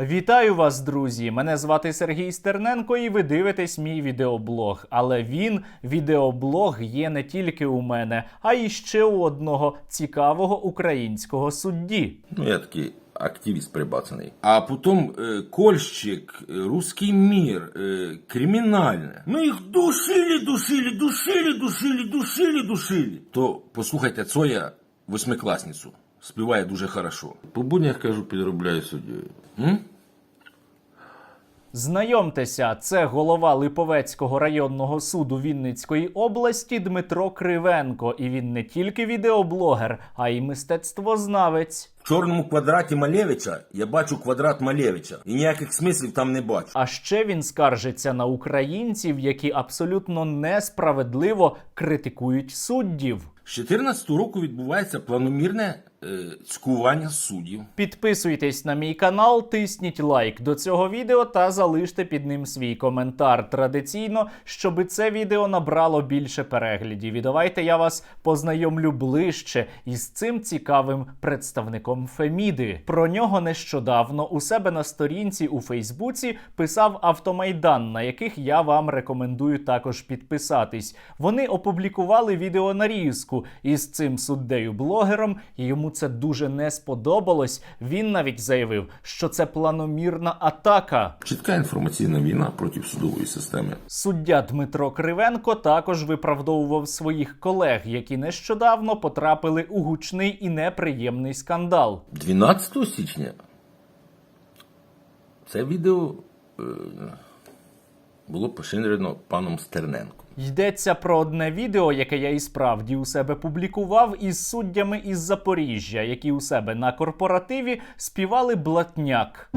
Вітаю вас, друзі! Мене звати Сергій Стерненко, і ви дивитесь мій відеоблог. Але він, відеоблог, є не тільки у мене, а й ще у одного цікавого українського судді. Ну, я такий активіст прибацаний. А потім е, Кольщик, е, Русский мир, е, кримінальне. Ну їх душили, душили, душили, душили, душили, душили. То послухайте Цоя восьмикласницю. Співає дуже хорошо. По буднях кажу, підробляю суддєю. М? Знайомтеся, це голова Липовецького районного суду Вінницької області Дмитро Кривенко. І він не тільки відеоблогер, а й мистецтвознавець. В чорному квадраті Малевича я бачу квадрат Малевича. І ніяких смислів там не бачу. А ще він скаржиться на українців, які абсолютно несправедливо критикують суддів. З 14 року відбувається планомірне цькування суддів. Підписуйтесь на мій канал, тисніть лайк до цього відео та залиште під ним свій коментар. Традиційно, щоб це відео набрало більше переглядів. І давайте я вас познайомлю ближче із цим цікавим представником Феміди. Про нього нещодавно у себе на сторінці у Фейсбуці писав Автомайдан, на яких я вам рекомендую також підписатись. Вони опублікували відеонарізку із цим суддею-блогером, і йому це дуже не сподобалось. Він навіть заявив, що це планомірна атака. Чітка інформаційна війна проти судової системи. Суддя Дмитро Кривенко також виправдовував своїх колег, які нещодавно потрапили у гучний і неприємний скандал. 12 січня це відео е, було поширено паном Стерненком. Йдеться про одне відео, яке я і справді у себе публікував із суддями із Запоріжжя, які у себе на корпоративі співали блатняк.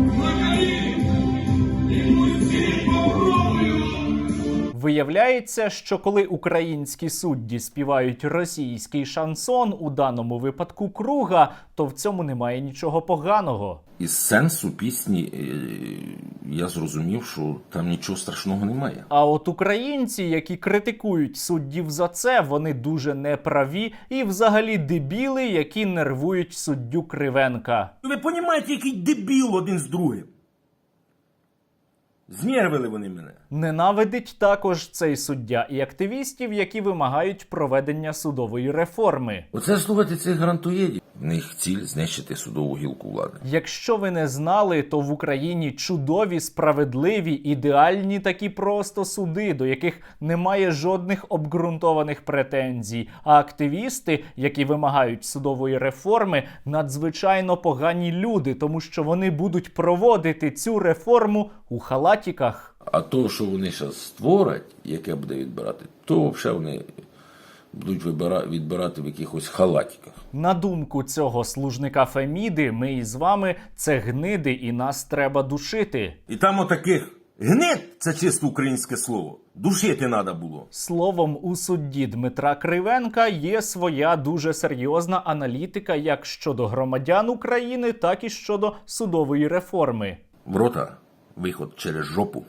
Виявляється, що коли українські судді співають російський шансон, у даному випадку круга, то в цьому немає нічого поганого. Із сенсу пісні е, я зрозумів, що там нічого страшного немає. А от українці, які критикують суддів за це, вони дуже неправі і взагалі дебіли, які нервують суддю Кривенка. Ви розумієте, який дебіл один з другим? Знервили вони мене. Ненавидить також цей суддя і активістів, які вимагають проведення судової реформи. Оце слухати цих грантоєдів. В них ціль знищити судову гілку влади. Якщо ви не знали, то в Україні чудові, справедливі, ідеальні такі просто суди, до яких немає жодних обґрунтованих претензій. А активісти, які вимагають судової реформи, надзвичайно погані люди, тому що вони будуть проводити цю реформу у халатіках. А то, що вони зараз створять, яке буде відбирати, то взагалі вони будуть вибира- відбирати в якихось халатиках. На думку цього служника Феміди, ми із вами це гниди, і нас треба душити. І там отаких гнид це чисто українське слово. Душити треба було. Словом, у судді Дмитра Кривенка є своя дуже серйозна аналітика як щодо громадян України, так і щодо судової реформи. В рота виход через жопу.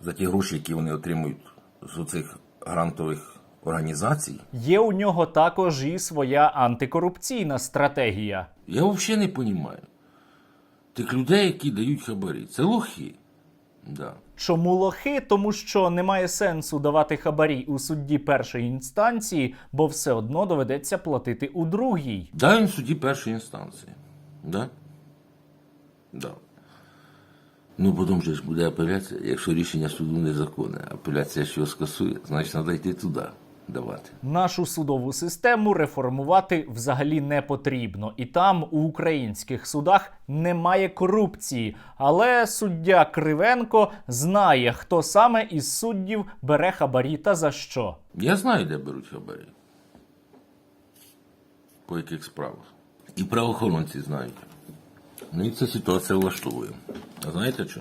За ті гроші, які вони отримують з оцих грантових організацій. Є у нього також і своя антикорупційна стратегія. Я взагалі не розумію. Тих людей, які дають хабарі, це лохи. Да. Чому лохи? Тому що немає сенсу давати хабарі у судді першої інстанції, бо все одно доведеться платити у другій. Да, він в суді першої інстанції. Да? Да. Ну, потім же ж буде апеляція. Якщо рішення суду незаконне, апеляція що скасує, значить треба йти туди давати. Нашу судову систему реформувати взагалі не потрібно, і там у українських судах немає корупції. Але суддя Кривенко знає, хто саме із суддів бере хабарі та за що. Я знаю, де беруть хабарі. По яких справах. І правоохоронці знають. Ну і ця ситуація влаштовує. А знаєте що?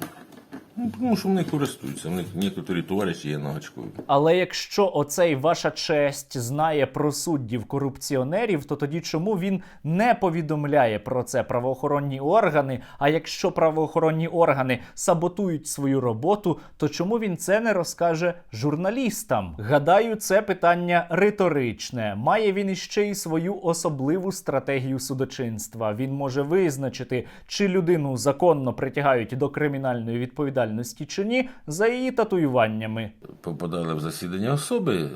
Ну, тому що вони користуються. У них некоторі товариші є на. Але якщо оцей ваша честь знає про суддів корупціонерів, то тоді чому він не повідомляє про це правоохоронні органи? А якщо правоохоронні органи саботують свою роботу, то чому він це не розкаже журналістам? Гадаю, це питання риторичне. Має він іще й свою особливу стратегію судочинства. Він може визначити, чи людину законно притягають до кримінальної відповідальності чи ні за її татуюваннями. Попадали в засідання особи е,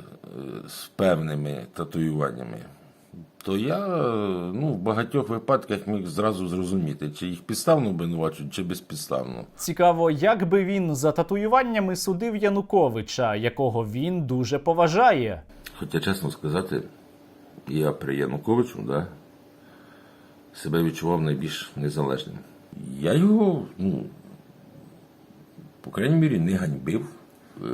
з певними татуюваннями, то я е, ну, в багатьох випадках міг зразу зрозуміти, чи їх підставно обвинувачують, чи безпідставно. Цікаво, як би він за татуюваннями судив Януковича, якого він дуже поважає. Хоча, чесно сказати, я при Януковичу да, себе відчував найбільш незалежним. Я його, ну, по крайній мірі, не ганьбив е-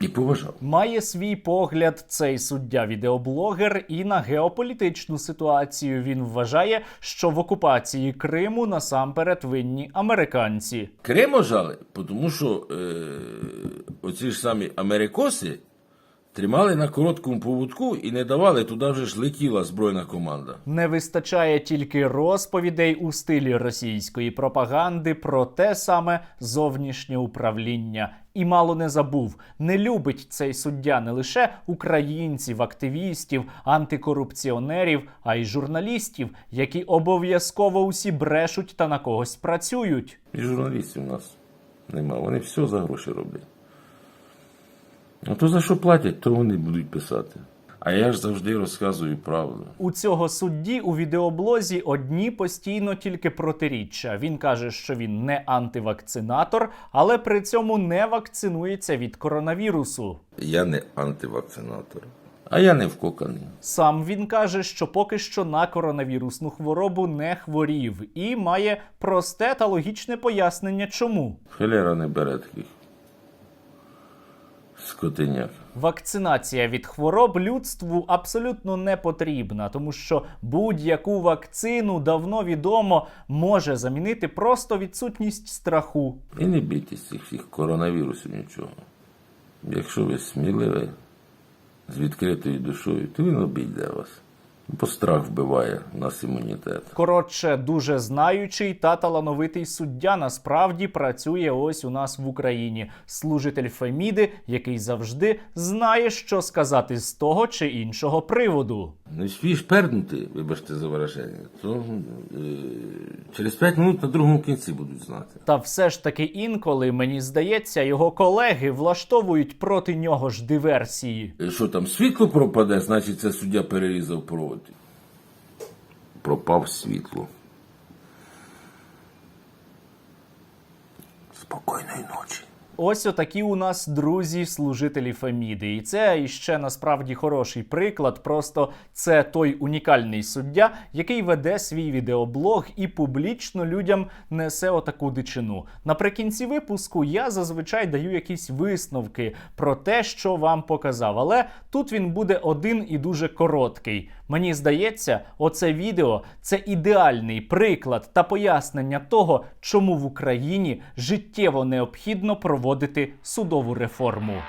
і поважав. Має свій погляд цей суддя відеоблогер і на геополітичну ситуацію. Він вважає, що в окупації Криму насамперед винні американці. Крим ожали, тому що е, оці ж самі америкоси тримали на короткому поводку і не давали, туди вже ж летіла збройна команда. Не вистачає тільки розповідей у стилі російської пропаганди про те саме зовнішнє управління. І мало не забув, не любить цей суддя не лише українців, активістів, антикорупціонерів, а й журналістів, які обов'язково усі брешуть та на когось працюють. І журналістів у нас нема. Вони все за гроші роблять. А то за що платять, то вони будуть писати. А я ж завжди розказую правду. У цього судді у відеоблозі одні постійно тільки протиріччя. Він каже, що він не антивакцинатор, але при цьому не вакцинується від коронавірусу. Я не антивакцинатор. А я не вкоканий. Сам він каже, що поки що на коронавірусну хворобу не хворів і має просте та логічне пояснення, чому. Холера не бере таких скотиняк. Вакцинація від хвороб людству абсолютно не потрібна, тому що будь-яку вакцину давно відомо може замінити просто відсутність страху. І не бійтесь цих всіх коронавірусів нічого. Якщо ви сміливі, з відкритою душою, то він обійде вас. Бо страх вбиває в нас імунітет. Коротше, дуже знаючий та талановитий суддя насправді працює ось у нас в Україні. Служитель Феміди, який завжди знає, що сказати з того чи іншого приводу. Не вспієш пернути, вибачте за вираження, то е, через 5 минут на другому кінці будуть знати. Та все ж таки інколи, мені здається, його колеги влаштовують проти нього ж диверсії. Е, Що там, світло пропаде, значить це суддя перерізав провод. Пропав світло. Ось отакі у нас друзі, служителі Феміди. І це іще насправді хороший приклад. Просто це той унікальний суддя, який веде свій відеоблог і публічно людям несе отаку дичину. Наприкінці випуску я зазвичай даю якісь висновки про те, що вам показав. Але тут він буде один і дуже короткий. Мені здається, оце відео це ідеальний приклад та пояснення того, чому в Україні життєво необхідно проводити судову реформу.